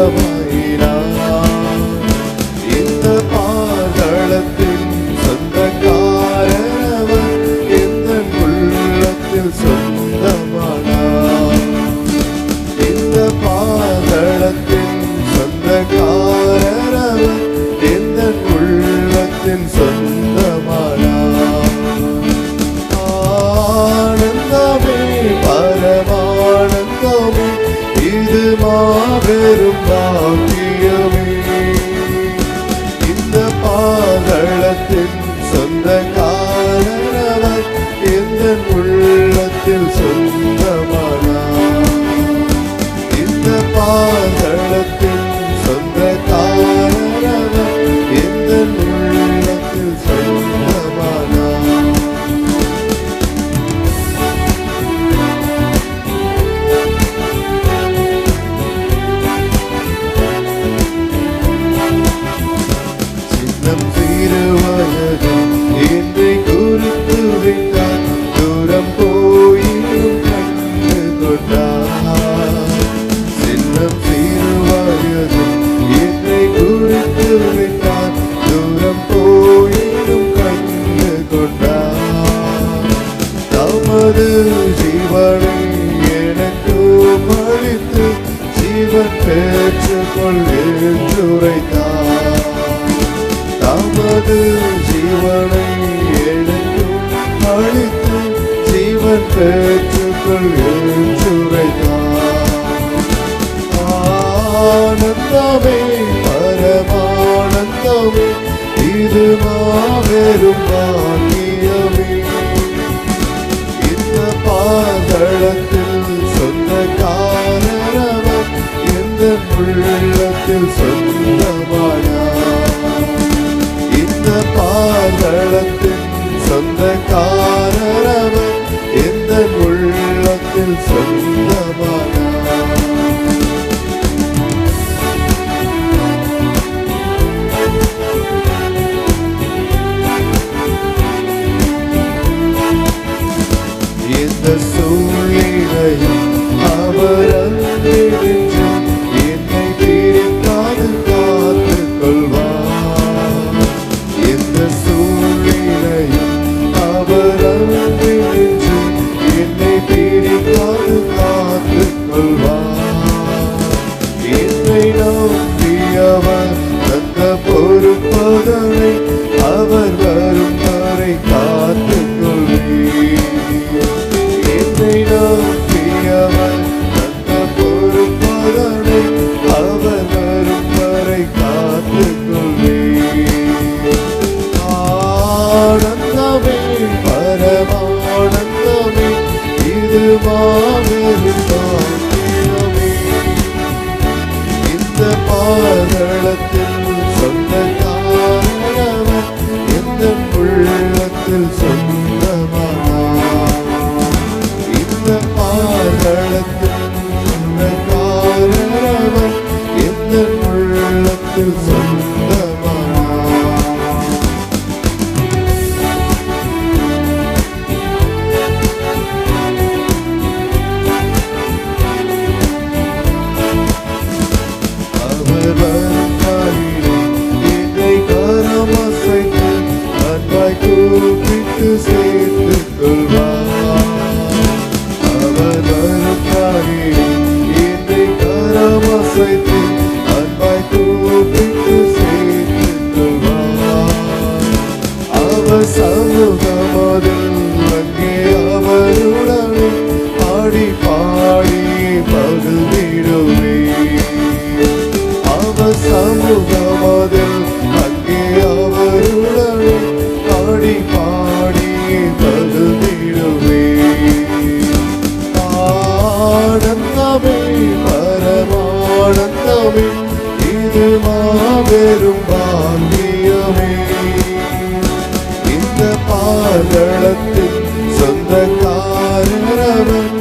Yahweh இது மாபெரும் பாக்கியமே. இந்த பாதளத்தின் சொந்த காரணவர் எந்த உள்ளத்தில் சொந்தமானார் இந்த பாதளத்தின் சின்னம் சிறு என்னை குறித்து விட்டார் தூரம் போயிடும் கண்டு கொண்டார் சின்னம் சிறு என்னை குறித்து விட்டார் தூரம் போயிடும் கண்டு கொண்டார் தமது ஜீவனை எனக்கு ஜீவன் தமது ஜீவனை எனக்கும் அழித்து ஜீவன் பெற்றுக்கொள் ஆனந்தமே பரமானந்தமே இது மாபெரும் பாதளத்தின் இது கரம் அசைத்து அன்பாய் கூப்பிட்டு சேர்த்துக் கொள்வார் அவர் சமூகமதில் அங்கே அவருடனே பாடி பாடி மகிழ்ந்திடுவே அவர் சமூகமதில் பரமானந்தமே இது மாபெரும் பாக்கியமே. இந்த பாதளத்தின் சொந்த காரணவர்